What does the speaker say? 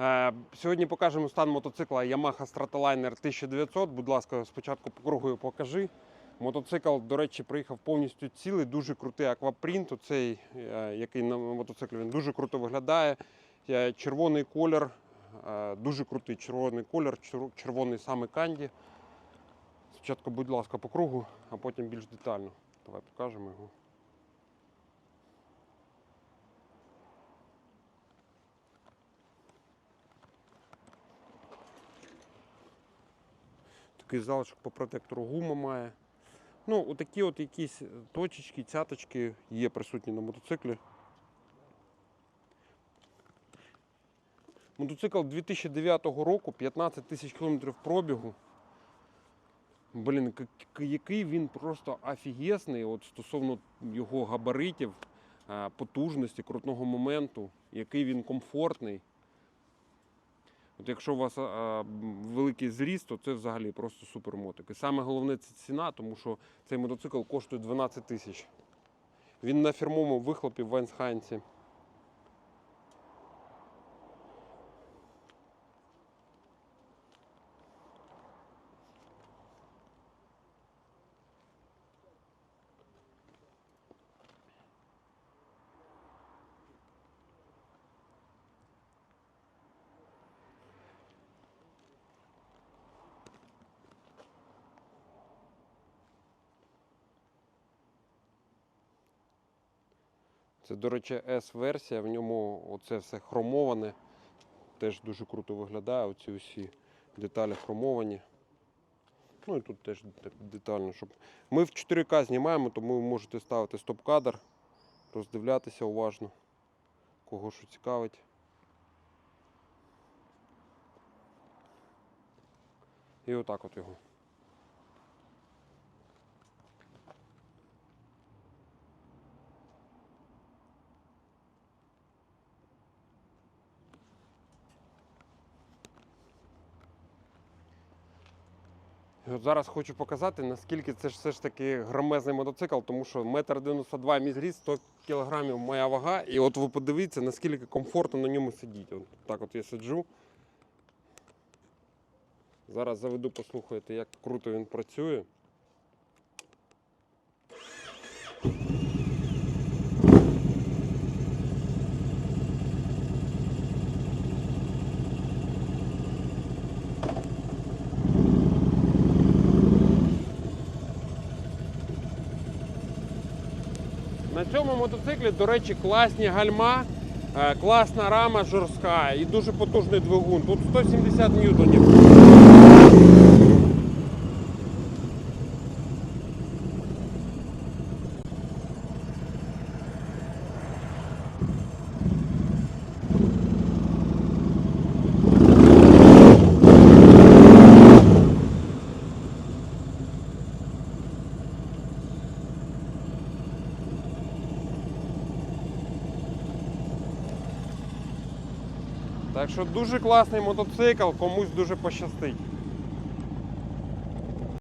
Е, Сьогодні покажемо стан мотоцикла Yamaha Stratoliner 1900. Будь ласка, спочатку по кругу покажи. Мотоцикл, до речі, приїхав повністю цілий, дуже крутий аквапринт. Оцей, е, який на мотоциклі він дуже круто виглядає. Е, Червоний колір, дуже крутий червоний колір, червоний саме канді. Спочатку, будь ласка, по кругу, а потім більш детально. Давай покажемо його. Такий залишок по протектору гума має. Ну, отакі от якісь точечки, цяточки є присутні на мотоциклі. Мотоцикл 2009 року, 15 тисяч кілометрів пробігу. Блін, який він просто офігесний от стосовно його габаритів, потужності, крутного моменту, який він комфортний. От якщо у вас а, великий зріст, то це взагалі просто супермотик. І саме головне це ціна, тому що цей мотоцикл коштує 12 тисяч. Він на фірмовому вихлопі в Вайнсхайнці. Це, до речі, S-версія, в ньому оце все хромоване. Теж дуже круто виглядає. Оці усі деталі хромовані. Ну і тут теж детально, щоб. Ми в 4К знімаємо, тому ви можете ставити стоп-кадр, роздивлятися уважно, кого що цікавить. І отак от його. Зараз хочу показати, наскільки це все ж таки громезний мотоцикл, тому що 1,92 м мій зріст, 100 кг моя вага. І от ви подивіться, наскільки комфортно на ньому сидіти. От так от я сиджу. Зараз заведу, послухайте, як круто він працює. На цьому мотоциклі, до речі, класні гальма, е, класна рама жорстка і дуже потужний двигун. Тут 170 ньютонів. Так що дуже класний мотоцикл, комусь дуже пощастить.